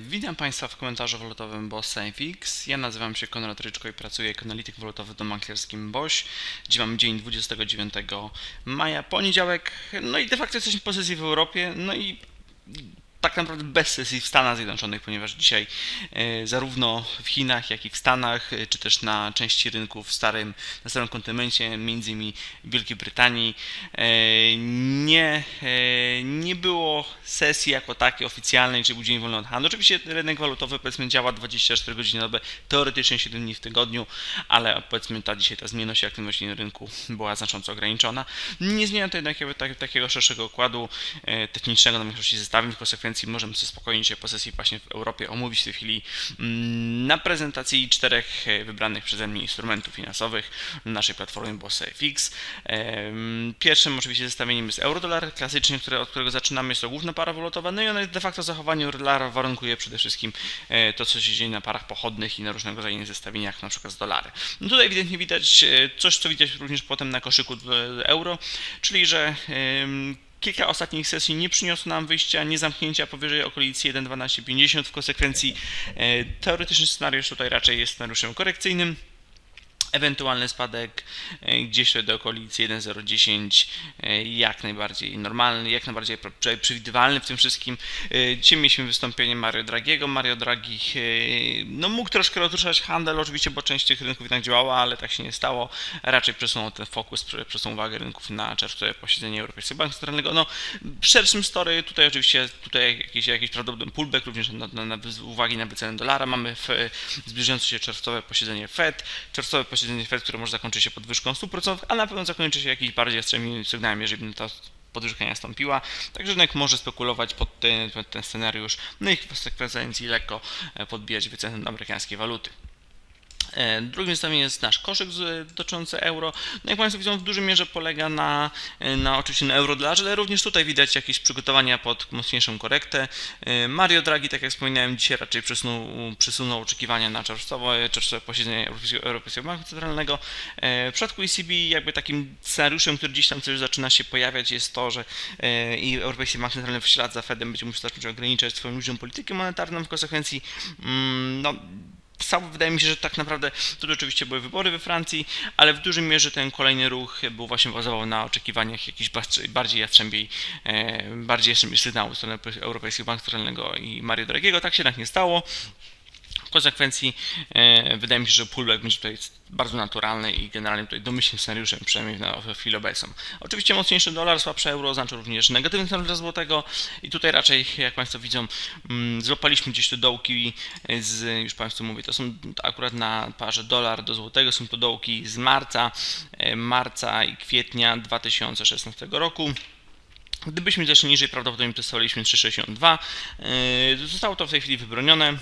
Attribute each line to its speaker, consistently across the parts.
Speaker 1: Witam Państwa w komentarzu walutowym BOSS FX. Ja nazywam się Konrad Ryczko i pracuję jako analityk walutowy w maklerskim BOŚ. Dziś mamy dzień 29 maja, poniedziałek. No i de facto jesteśmy po sesji w Europie. No i tak naprawdę bez sesji w Stanach Zjednoczonych, ponieważ dzisiaj e, zarówno w Chinach, jak i w Stanach, e, czy też na części rynków w starym, na starym kontynencie, między innymi Wielkiej Brytanii, e, nie, nie było sesji jako takiej oficjalnej, czyli był dzień wolny od handlu. Oczywiście rynek walutowy powiedzmy działa 24 godziny na dobę, teoretycznie 7 dni w tygodniu, ale powiedzmy ta dzisiaj ta zmienność aktywności na rynku była znacząco ograniczona. Nie zmienia to jednak takiego szerszego układu technicznego na większości zestawień, konsekwencji możemy sobie spokojnie się po sesji właśnie w Europie omówić w tej chwili mm, na prezentacji czterech e, wybranych przeze mnie instrumentów finansowych na naszej platformie BOSS FX. Pierwszym oczywiście zestawieniem jest euro-dolar, klasycznie, które, od którego zaczynamy, jest to główna para walutowa, no i ona de facto zachowanie dolara warunkuje przede wszystkim e, to, co się dzieje na parach pochodnych i na różnego rodzaju zestawieniach, na przykład z dolarem. No tutaj ewidentnie widać e, coś, co widać również potem na koszyku euro, czyli że Kilka ostatnich sesji nie przyniosło nam wyjścia, nie zamknięcia powyżej okolicy 1.1250. W konsekwencji e, teoretyczny scenariusz tutaj raczej jest scenariuszem korekcyjnym. Ewentualny spadek e, gdzieś do okolicy 1,010 e, jak najbardziej normalny, jak najbardziej przewidywalny w tym wszystkim. E, dzisiaj mieliśmy wystąpienie Mario Dragiego. Mario Draghi no, mógł troszkę rozruszać handel, oczywiście, bo część tych rynków jednak działała, ale tak się nie stało. Raczej przesunął ten fokus, przesunął uwagę rynków na czerwcowe posiedzenie Europejskiego Banku Centralnego. No, w szerszym story tutaj oczywiście tutaj jakiś, jakiś prawdopodobny pullback również na, na, na uwagi na wycenę dolara. Mamy w, zbliżające się czerwcowe posiedzenie Fed. Czerwcowe posiedzenie Fed, które może zakończyć się podwyżką 100%, a na pewno zakończy się jakiś bardziej jastrzębym sygnałem, jeżeli ta podwyżka nie nastąpiła. Także rynek może spekulować pod ten, pod ten scenariusz, no i w konsekwencji lekko e, podbijać wycenę amerykańskiej waluty. E, drugim zestawieniem jest nasz koszyk dotyczący euro. No jak Państwo widzą, w dużej mierze polega na, e, na oczywiście na euro-dolarze, ale również tutaj widać jakieś przygotowania pod mocniejszą korektę. E, Mario Draghi, tak jak wspominałem, dzisiaj raczej przesunął, przesunął oczekiwania na czerwcowe, czerwcowe posiedzenie Europejskiego, Banku Centralnego. W przypadku ECB jakby takim scenariuszem, który gdzieś tam coś zaczyna się pojawiać jest to, że i Europejski Bank Centralny w ślad za Fedem będzie musiał zacząć ograniczać swoją ludziom politykę monetarną w konsekwencji mm, no, sam wydaje mi się, że tak naprawdę to oczywiście były wybory we Francji, ale w dużej mierze ten kolejny ruch był właśnie bazował na oczekiwaniach jakichś bardziej jastrzębiej, e, bardziej jastrzębiej sygnału strony Europejskiego Banku Centralnego i Mario Dragiego. Tak się jednak nie stało. W konsekwencji e, wydaje mi się, że pullback będzie tutaj bardzo naturalny i generalnie tutaj domyślnym scenariuszem, przynajmniej na chwilę obecną. Oczywiście mocniejszy dolar, słabsze euro oznacza również negatywny scenariusz dla złotego i tutaj raczej, jak Państwo widzą, mm, złapaliśmy gdzieś te dołki z, już Państwu mówię, to są akurat na parze dolar do złotego, są to dołki z marca, e, marca i kwietnia 2016 roku. Gdybyśmy zeszli niżej, prawdopodobnie przedstawiliśmy 3,62. E, zostało to w tej chwili wybronione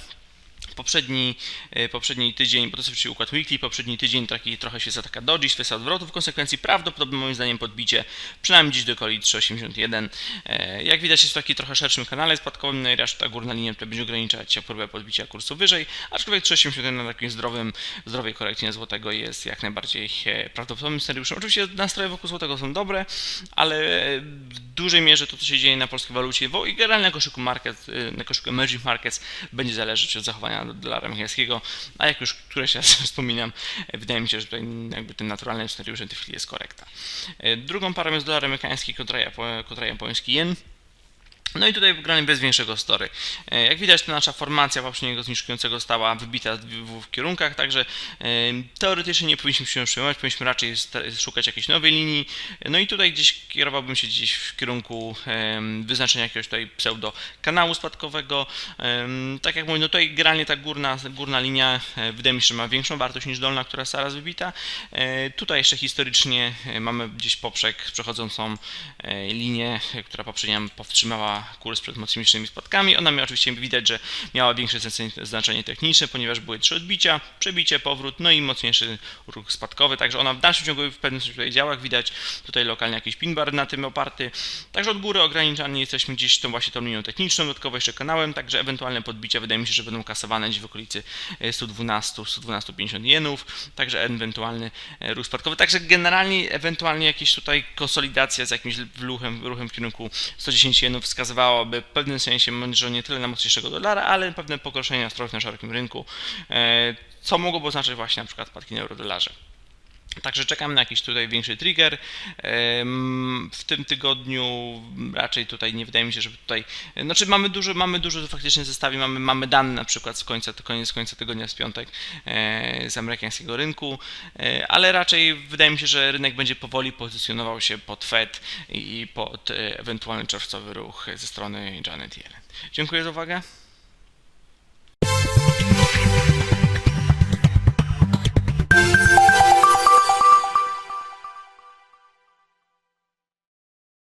Speaker 1: poprzedni, e, poprzedni tydzień, bo to jest układ weekly, poprzedni tydzień taki trochę się zataka doji, kwestia odwrotu, w konsekwencji prawdopodobnie moim zdaniem podbicie przynajmniej gdzieś do okolicy 3,81. E, jak widać jest w takim trochę szerszym kanale spadkowym, no i reszta górna linia tutaj będzie ograniczać próbę podbicia kursu wyżej, aczkolwiek 3,81 na takim zdrowym, zdrowej korekcji złotego jest jak najbardziej e, prawdopodobnym scenariuszem. Oczywiście nastroje wokół złotego są dobre, ale dużej mierze to, co się dzieje na polskiej walucie i generalnie na koszyku market, na koszyku emerging markets będzie zależeć od zachowania dolara amerykańskiego, a jak już któreś raz wspominam, wydaje mi się, że tutaj jakby ten naturalny scenariusz w tej chwili jest korekta. E, drugą parą jest dolar amerykański kontra japoński jen. No i tutaj wygrany bez większego story. E, jak widać, ta nasza formacja poprzedniego zniżkującego stała wybita w kierunkach, także e, teoretycznie nie powinniśmy się przejmować, powinniśmy raczej szukać jakiejś nowej linii. No i tutaj gdzieś kierowałbym się gdzieś w kierunku wyznaczenia jakiegoś tutaj pseudo kanału spadkowego. Tak jak mówię, no tutaj generalnie ta górna, górna linia e, wydaje mi się, że ma większą wartość niż dolna, która jest zaraz wybita. Tutaj jeszcze historycznie mamy gdzieś poprzek przechodzącą linię, która poprzednio powstrzymała kurs przed mocniejszymi spadkami. Ona miała oczywiście widać, że miała większe znaczenie techniczne, ponieważ były trzy odbicia, przebicie, powrót, no i mocniejszy ruch spadkowy, także ona w dalszym ciągu w pewnym sensie tutaj działa. Widać tutaj lokalnie jakiś pin bar na tym oparty. Także od góry ograniczani jesteśmy gdzieś tą właśnie tą linią techniczną, dodatkowo jeszcze kanałem, także ewentualne podbicia wydaje mi się, że będą kasowane gdzieś w okolicy 112, 112,50 jenów, także ewentualny e, ruch spadkowy. Także generalnie ewentualnie jakieś tutaj konsolidacja z jakimś ruchem, ruchem w kierunku 110 jenów wskazuje wskazywałoby w pewnym sensie może nie tyle na mocniejszego dolara, ale pewne pogorszenie nastrojów na szerokim rynku, e, co mogłoby oznaczać właśnie na przykład spadki na eurodolarze. Także czekam na jakiś tutaj większy trigger. W tym tygodniu raczej tutaj nie wydaje mi się, żeby tutaj. Znaczy mamy dużo, mamy dużo faktycznie zestawi, mamy, mamy dane na przykład z końca, koniec końca tygodnia z piątek e, z amerykańskiego rynku, e, ale raczej wydaje mi się, że rynek będzie powoli pozycjonował się pod Fed i pod e, ewentualny czerwcowy ruch ze strony Janet Yellen. Dziękuję za uwagę.